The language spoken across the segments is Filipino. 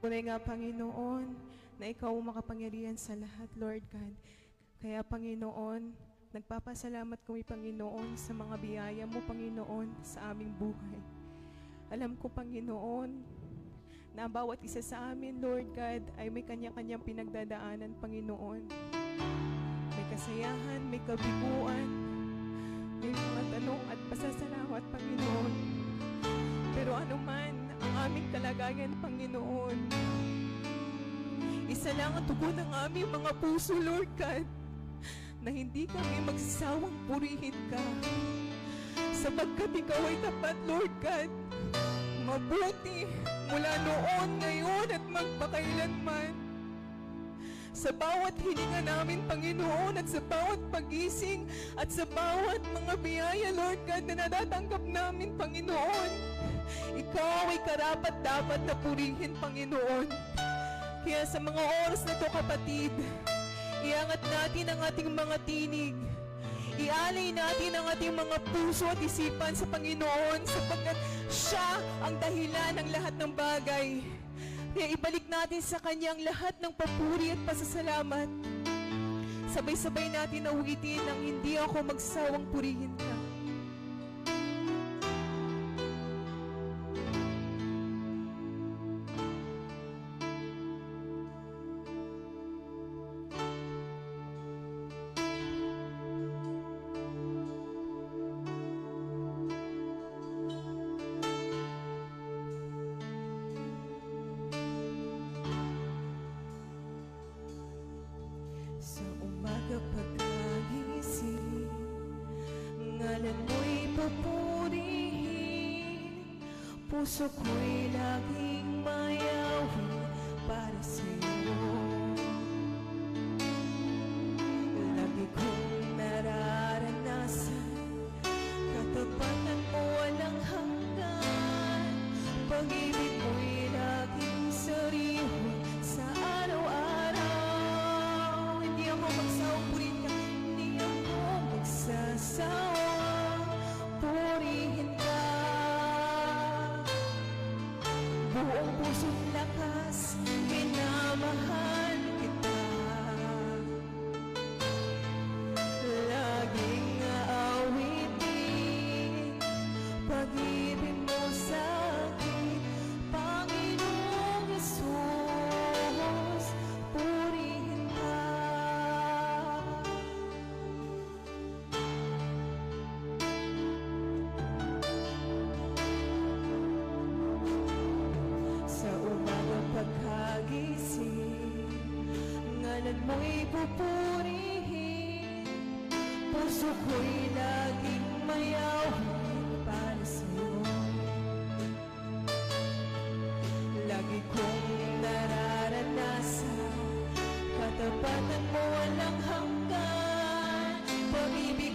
Tunay nga, Panginoon, na Ikaw ang makapangyarihan sa lahat, Lord God. Kaya, Panginoon, nagpapasalamat kami, Panginoon, sa mga biyaya mo, Panginoon, sa aming buhay. Alam ko, Panginoon, na bawat isa sa amin, Lord God, ay may kanya-kanyang pinagdadaanan, Panginoon. May kasayahan, may kabiguan, may mga tanong at pasasalamat, Panginoon. Pero ano man ang aming kalagayan, Panginoon, isa lang ang tugon ng aming mga puso, Lord God, na hindi kami magsasawang purihin ka. Sapagkat ikaw ay tapat, Lord God, mabuti mula noon, ngayon at magpakailanman. Sa bawat hininga namin, Panginoon, at sa bawat pagising, at sa bawat mga biyaya, Lord God, na natatanggap namin, Panginoon, Ikaw ay karapat dapat na purihin, Panginoon. Kaya sa mga oras na to, kapatid, iangat natin ang ating mga tinig. Ialay natin ang ating mga puso at isipan sa Panginoon sapagkat Siya ang dahilan ng lahat ng bagay. Kaya ibalik natin sa Kanya ang lahat ng papuri at pasasalamat. Sabay-sabay natin awitin ang hindi ako magsawang purihin ka. Ngalan mo'y papurihin Puso ko'y laging mayawin para sa'yo Buong puso't lakas Minamahal mo'y pupurihin. Puso ko'y laging mayawin para sa'yo. Lagi kong nararanasan Katapatan mo walang hanggan. Pag-ibig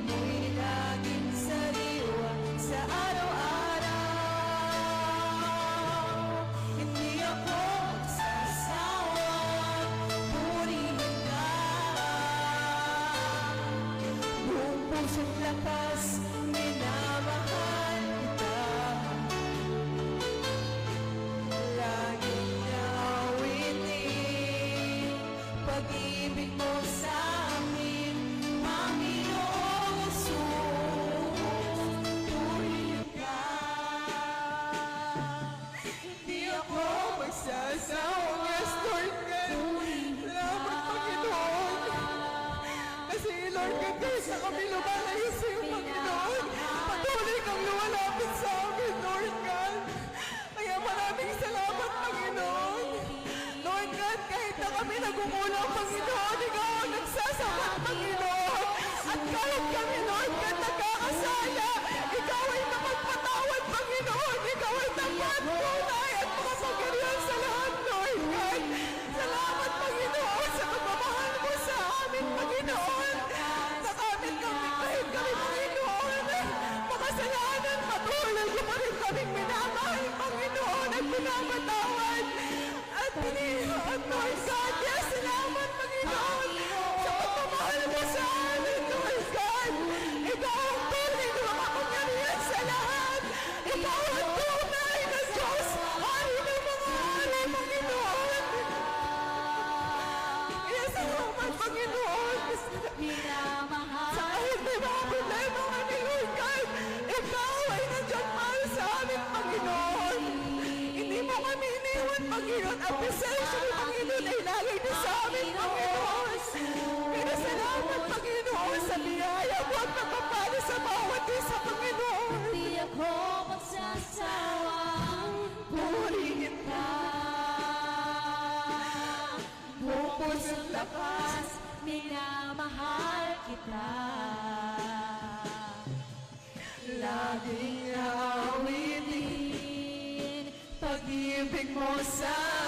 God, kahit na kami lumalayo pinapatawad at pinihihan, Lord God. Yes, salamat, Panginoon, sa pagmamahal mo sa amin, Lord God. Ikaw ang tunay na makapangyarihan sa lahat. Ikaw ang tunay na Diyos, hari ng mga hari, Panginoon. Kaya salamat, Panginoon. Sa kahit may mga problema, Ang presensya mo, Panginoon, ay lagay na sa amin, Panginoon. Pero salamat, Panginoon, sa biyaya mo at pagpapalo sa bawat isa, Panginoon. Di ako magsasawa Purihin ka Buong puso't lakas. Minamahal kita Laging Big Mosa.